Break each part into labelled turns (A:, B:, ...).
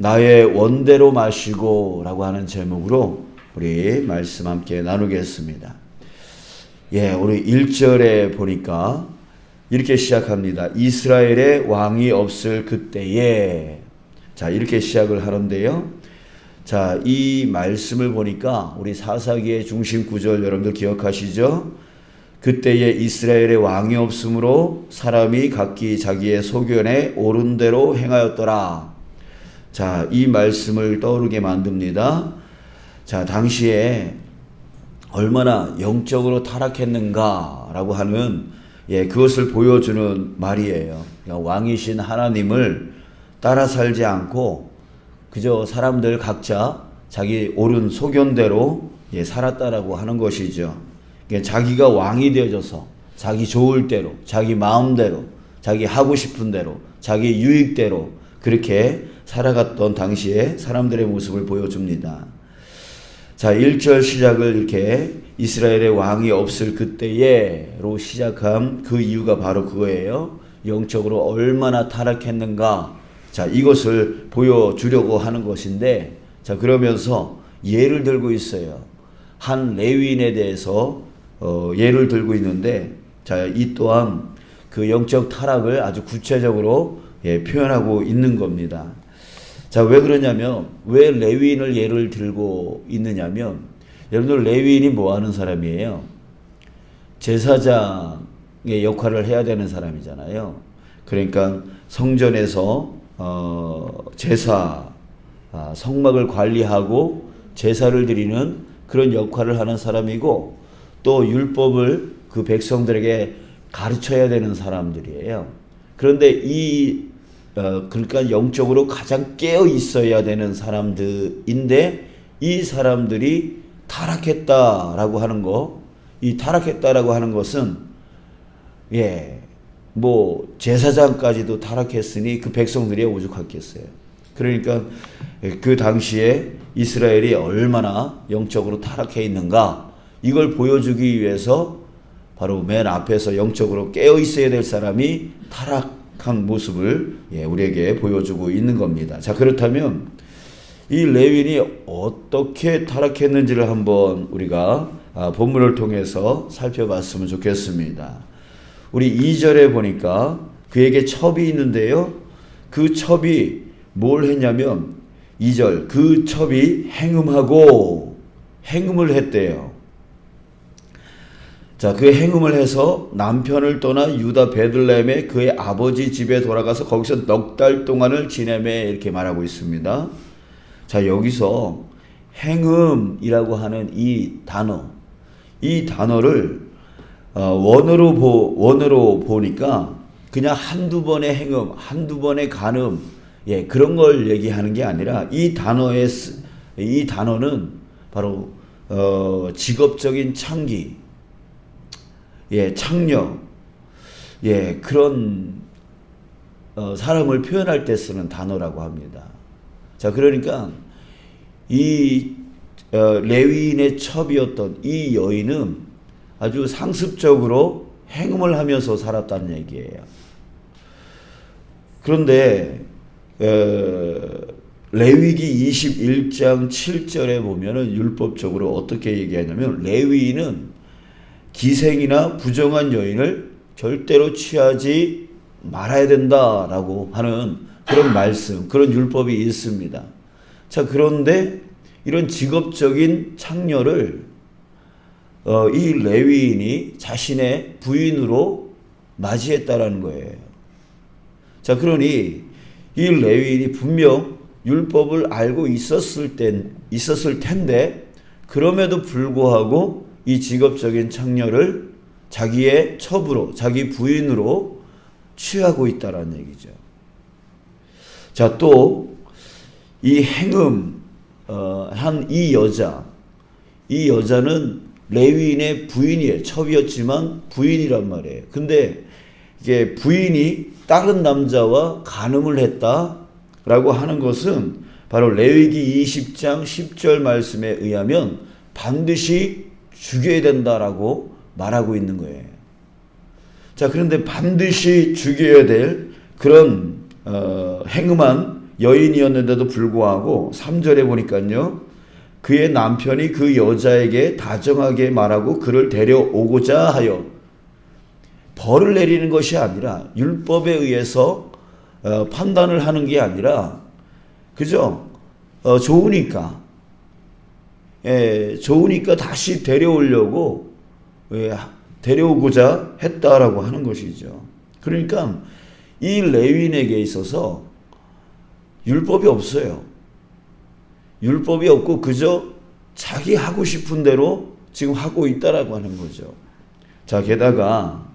A: 나의 원대로 마시고 라고 하는 제목으로 우리 말씀 함께 나누겠습니다. 예, 우리 1절에 보니까 이렇게 시작합니다. 이스라엘의 왕이 없을 그때에 자, 이렇게 시작을 하는데요. 자, 이 말씀을 보니까 우리 사사기의 중심 구절 여러분들 기억하시죠? 그때에 이스라엘의 왕이 없으므로 사람이 각기 자기의 소견에 옳은 대로 행하였더라. 자, 이 말씀을 떠오르게 만듭니다. 자, 당시에 얼마나 영적으로 타락했는가라고 하는 예, 그것을 보여주는 말이에요. 그러니까 왕이신 하나님을 따라 살지 않고 그저 사람들 각자 자기 옳은 소견대로 예, 살았다라고 하는 것이죠. 그러니까 자기가 왕이 되어져서 자기 좋을 대로, 자기 마음대로, 자기 하고 싶은 대로, 자기 유익대로 그렇게 살아갔던 당시의 사람들의 모습을 보여줍니다. 자, 1절 시작을 이렇게 이스라엘의 왕이 없을 그때에로 시작한 그 이유가 바로 그거예요. 영적으로 얼마나 타락했는가. 자, 이것을 보여주려고 하는 것인데, 자, 그러면서 예를 들고 있어요. 한 레위인에 대해서 어, 예를 들고 있는데, 자, 이 또한 그 영적 타락을 아주 구체적으로 예, 표현하고 있는 겁니다. 자, 왜 그러냐면, 왜 레위인을 예를 들고 있느냐면, 여러분들 레위인이 뭐 하는 사람이에요? 제사장의 역할을 해야 되는 사람이잖아요. 그러니까 성전에서, 어, 제사, 아, 성막을 관리하고 제사를 드리는 그런 역할을 하는 사람이고, 또 율법을 그 백성들에게 가르쳐야 되는 사람들이에요. 그런데 이 어, 그러니까 영적으로 가장 깨어 있어야 되는 사람들인데 이 사람들이 타락했다라고 하는 거, 이 타락했다라고 하는 것은 예, 뭐 제사장까지도 타락했으니 그 백성들이 오죽했겠어요. 그러니까 그 당시에 이스라엘이 얼마나 영적으로 타락해 있는가 이걸 보여주기 위해서 바로 맨 앞에서 영적으로 깨어 있어야 될 사람이 타락 한 모습을 예, 우리에게 보여주고 있는 겁니다. 자 그렇다면 이 레윈이 어떻게 타락했는지를 한번 우리가 아, 본문을 통해서 살펴봤으면 좋겠습니다. 우리 2절에 보니까 그에게 첩이 있는데요. 그 첩이 뭘 했냐면 2절 그 첩이 행음하고 행음을 했대요. 자, 그 행음을 해서 남편을 떠나 유다 베들레헴에 그의 아버지 집에 돌아가서 거기서 넉 달 동안을 지내매 이렇게 말하고 있습니다. 자, 여기서 행음이라고 하는 이 단어, 이 단어를 어, 원어로 보 원어로 보니까 그냥 한두 번의 행음, 한두 번의 간음, 예 그런 걸 얘기하는 게 아니라 이 단어의 쓰- 이 단어는 바로 어, 직업적인 창기, 예 창녀, 예 그런 어, 사람을 표현할 때 쓰는 단어라고 합니다. 자 그러니까 이 어, 레위인의 첩이었던 이 여인은 아주 상습적으로 행음을 하면서 살았다는 얘기예요. 그런데 어, 레위기 21장 7절에 보면은 율법적으로 어떻게 얘기하냐면 레위인은 기생이나 부정한 여인을 절대로 취하지 말아야 된다라고 하는 그런 말씀, 그런 율법이 있습니다. 자, 그런데 이런 직업적인 창녀를 어, 이 레위인이 자신의 부인으로 맞이했다라는 거예요. 자, 그러니 이 레위인이 분명 율법을 알고 있었을 땐 있었을 텐데 그럼에도 불구하고 이 직업적인 창녀를 자기의 첩으로 자기 부인으로 취하고 있다라는 얘기죠. 자, 또 이 행음 어, 한 이 여자 이 여자는 레위인의 부인이에요. 첩이었지만 부인이란 말이에요. 근데 이게 부인이 다른 남자와 간음을 했다라고 하는 것은 바로 레위기 20장 10절 말씀에 의하면 반드시 죽여야 된다라고 말하고 있는 거예요. 자, 그런데 반드시 죽여야 될 그런 어, 행음한 여인이었는데도 불구하고 3절에 보니까요. 그의 남편이 그 여자에게 다정하게 말하고 그를 데려오고자 하여 벌을 내리는 것이 아니라 율법에 의해서 어, 판단을 하는 게 아니라 그죠? 어, 좋으니까 예, 좋으니까 다시 데려오려고 예, 데려오고자 했다라고 하는 것이죠. 그러니까 이 레윈에게 있어서 율법이 없어요. 율법이 없고 그저 자기 하고 싶은 대로 지금 하고 있다라고 하는 거죠. 자, 게다가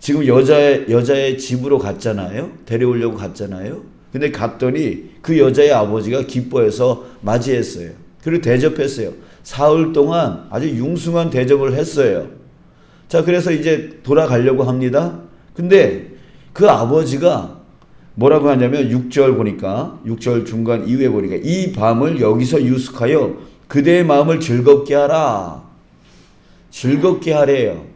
A: 지금 여자의 여자의 집으로 갔잖아요. 데려오려고 갔잖아요. 근데 갔더니 그 여자의 아버지가 기뻐해서 맞이했어요. 그리고 대접했어요. 사흘 동안 아주 융숭한 대접을 했어요. 자, 그래서 이제 돌아가려고 합니다. 근데 그 아버지가 뭐라고 하냐면 6절 보니까 6절 중간 이후에 보니까 이 밤을 여기서 유숙하여 그대의 마음을 즐겁게 하라. 즐겁게 하래요.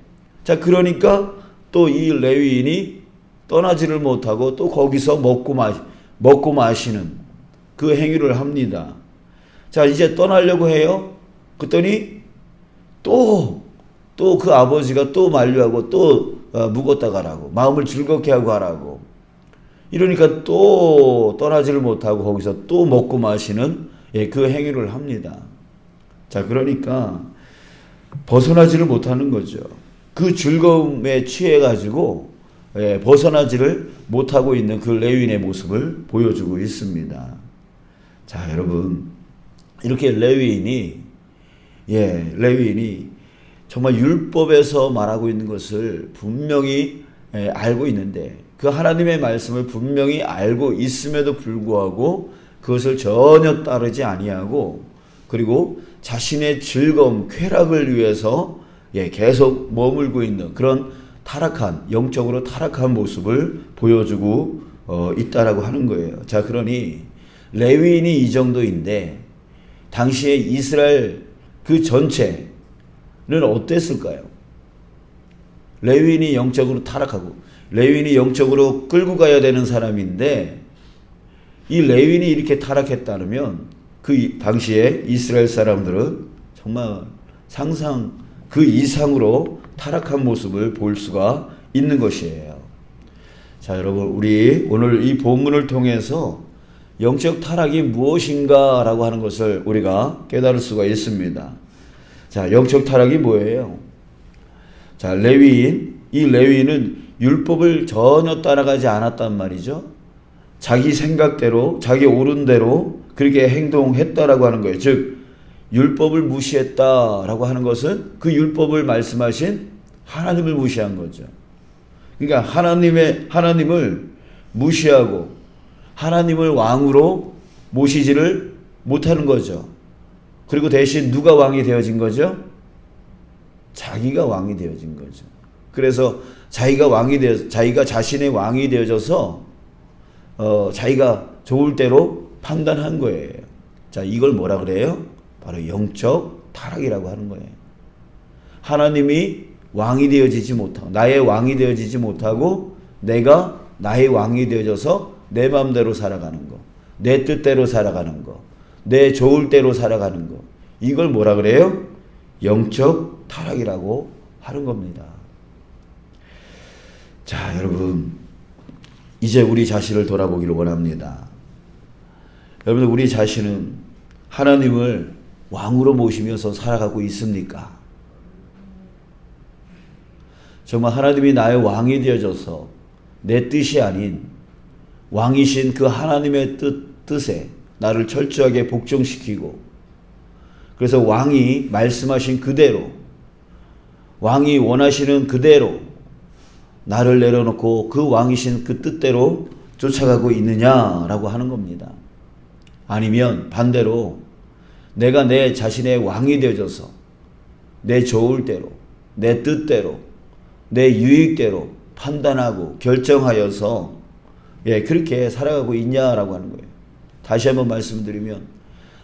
A: 자, 그러니까 또 이 레위인이 떠나지를 못하고 또 거기서 먹고 마 먹고 마시는 그 행위를 합니다. 자, 이제 떠나려고 해요. 그랬더니 또 또 그 아버지가 또 만류하고 또 어, 묵었다 가라고 마음을 즐겁게 하고 하라고 이러니까 또 떠나지를 못하고 거기서 또 먹고 마시는 예, 그 행위를 합니다. 자, 그러니까 벗어나지를 못하는 거죠. 그 즐거움에 취해 가지고 예, 벗어나지를 못하고 있는 그 레윈의 모습을 보여주고 있습니다. 자, 여러분 이렇게 레위인이 예, 레위인이 정말 율법에서 말하고 있는 것을 분명히 예, 알고 있는데 그 하나님의 말씀을 분명히 알고 있음에도 불구하고 그것을 전혀 따르지 아니하고 그리고 자신의 즐거움, 쾌락을 위해서 예, 계속 머물고 있는 그런 타락한 영적으로 타락한 모습을 보여주고 어, 있다라고 하는 거예요. 자, 그러니 레위인이 이 정도인데 당시에 이스라엘 그 전체는 어땠을까요? 레위인이 영적으로 타락하고 레위인이 영적으로 끌고 가야 되는 사람인데 이 레위인이 이렇게 타락했다면 그 당시에 이스라엘 사람들은 정말 상상 그 이상으로 타락한 모습을 볼 수가 있는 것이에요. 자, 여러분, 우리 오늘 이 본문을 통해서 영적 타락이 무엇인가라고 하는 것을 우리가 깨달을 수가 있습니다. 자, 영적 타락이 뭐예요? 자, 레위인, 이 레위인은 율법을 전혀 따라가지 않았단 말이죠. 자기 생각대로, 자기 옳은 대로 그렇게 행동했다라고 하는 거예요. 즉, 율법을 무시했다라고 하는 것은 그 율법을 말씀하신 하나님을 무시한 거죠. 그러니까 하나님의 하나님을 무시하고 하나님을 왕으로 모시지를 못하는 거죠. 그리고 대신 누가 왕이 되어진 거죠? 자기가 왕이 되어진 거죠. 그래서 자기가 왕이 되어 자기가 자신의 왕이 되어져서 어, 자기가 좋을 대로 판단한 거예요. 자, 이걸 뭐라 그래요? 바로 영적 타락이라고 하는 거예요. 하나님이 왕이 되어지지 못하고 나의 왕이 되어지지 못하고 내가 나의 왕이 되어져서 내 마음대로 살아가는 거, 내 뜻대로 살아가는 거, 내 좋을 대로 살아가는 거. 이걸 뭐라 그래요? 영적 타락이라고 하는 겁니다. 자, 여러분 이제 우리 자신을 돌아보기를 원합니다. 여러분 우리 자신은 하나님을 왕으로 모시면서 살아가고 있습니까? 정말 하나님이 나의 왕이 되어져서 내 뜻이 아닌 왕이신 그 하나님의 뜻, 뜻에 나를 철저하게 복종시키고 그래서 왕이 말씀하신 그대로 왕이 원하시는 그대로 나를 내려놓고 그 왕이신 그 뜻대로 쫓아가고 있느냐라고 하는 겁니다. 아니면 반대로 내가 내 자신의 왕이 되어져서 내 좋을 대로, 내 뜻대로, 내 유익대로 판단하고 결정하여서 예, 그렇게 살아가고 있냐라고 하는 거예요. 다시 한번 말씀드리면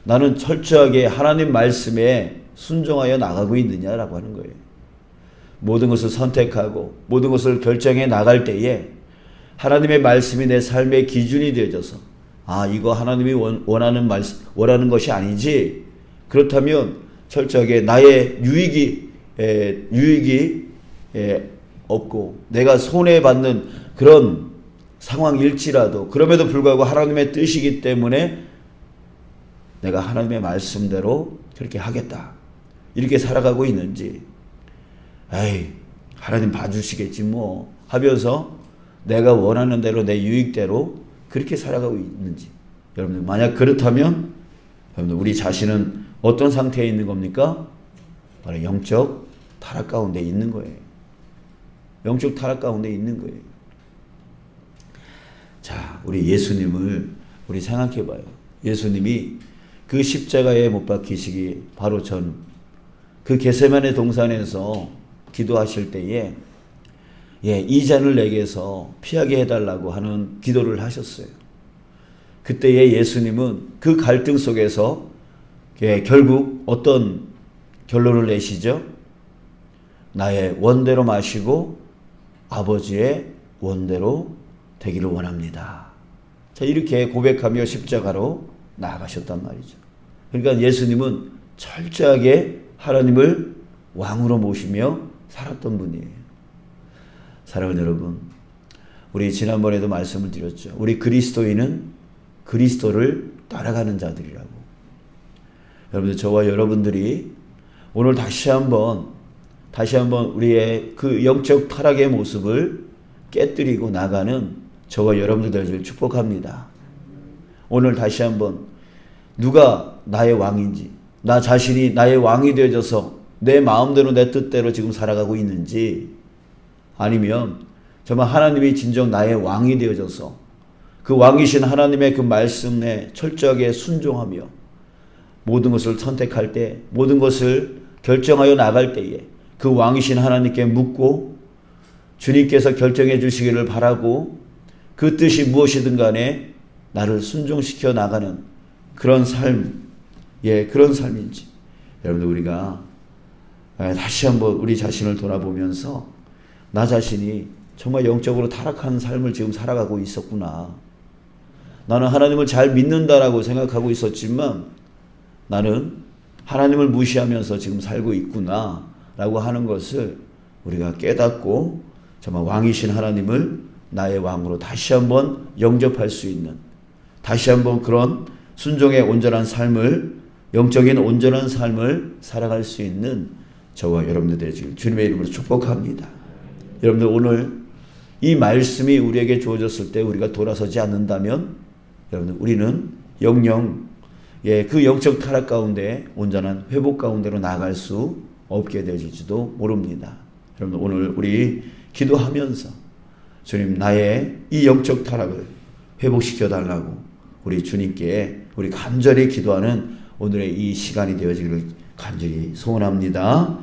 A: 나는 철저하게 하나님 말씀에 순종하여 나가고 있느냐라고 하는 거예요. 모든 것을 선택하고 모든 것을 결정해 나갈 때에 하나님의 말씀이 내 삶의 기준이 되어져서 아 이거 하나님이 원, 원하는 말 원하는 것이 아니지. 그렇다면 철저하게 나의 유익이 에, 유익이 에, 없고 내가 손해 받는 그런 상황일지라도 그럼에도 불구하고 하나님의 뜻이기 때문에 내가 하나님의 말씀대로 그렇게 하겠다. 이렇게 살아가고 있는지, 에이, 하나님 봐주시겠지 뭐 하면서 내가 원하는 대로 내 유익대로 그렇게 살아가고 있는지. 여러분들, 만약 그렇다면, 여러분들, 우리 자신은 어떤 상태에 있는 겁니까? 바로 영적 타락 가운데 있는 거예요. 영적 타락 가운데 있는 거예요. 자, 우리 예수님을 우리 생각해 봐요. 예수님이 그 십자가에 못 박히시기 바로 전그 게세만의 동산에서 기도하실 때에 예, 이 잔을 내게서 피하게 해달라고 하는 기도를 하셨어요. 그때에 예수님은 그 갈등 속에서 예, 결국 어떤 결론을 내시죠? 나의 원대로 마시고 아버지의 원대로 되기를 원합니다. 자, 이렇게 고백하며 십자가로 나아가셨단 말이죠. 그러니까 예수님은 철저하게 하나님을 왕으로 모시며 살았던 분이에요. 사랑하는 여러분, 우리 지난번에도 말씀을 드렸죠. 우리 그리스도인은 그리스도를 따라가는 자들이라고. 여러분들, 저와 여러분들이 오늘 다시 한번, 다시 한번 우리의 그 영적 타락의 모습을 깨뜨리고 나가는 저와 여러분들 되기를 축복합니다. 오늘 다시 한번 누가 나의 왕인지, 나 자신이 나의 왕이 되어져서 내 마음대로 내 뜻대로 지금 살아가고 있는지, 아니면 정말 하나님이 진정 나의 왕이 되어져서 그 왕이신 하나님의 그 말씀에 철저하게 순종하며 모든 것을 선택할 때, 모든 것을 결정하여 나갈 때에 그 왕이신 하나님께 묻고 주님께서 결정해 주시기를 바라고 그 뜻이 무엇이든 간에 나를 순종시켜 나가는 그런 삶, 예, 그런 삶인지. 여러분들, 우리가 다시 한번 우리 자신을 돌아보면서 나 자신이 정말 영적으로 타락한 삶을 지금 살아가고 있었구나. 나는 하나님을 잘 믿는다라고 생각하고 있었지만 나는 하나님을 무시하면서 지금 살고 있구나. 라고 하는 것을 우리가 깨닫고 정말 왕이신 하나님을 나의 왕으로 다시 한번 영접할 수 있는 다시 한번 그런 순종의 온전한 삶을 영적인 온전한 삶을 살아갈 수 있는 저와 여러분들 되시길 주님의 이름으로 축복합니다. 여러분들 오늘 이 말씀이 우리에게 주어졌을 때 우리가 돌아서지 않는다면 여러분들 우리는 영영 예, 그 영적 타락 가운데 온전한 회복 가운데로 나갈 수 없게 되질지도 모릅니다. 여러분 오늘 우리 기도하면서 주님 나의 이 영적 타락을 회복시켜 달라고 우리 주님께 우리 간절히 기도하는 오늘의 이 시간이 되어지기를 간절히 소원합니다.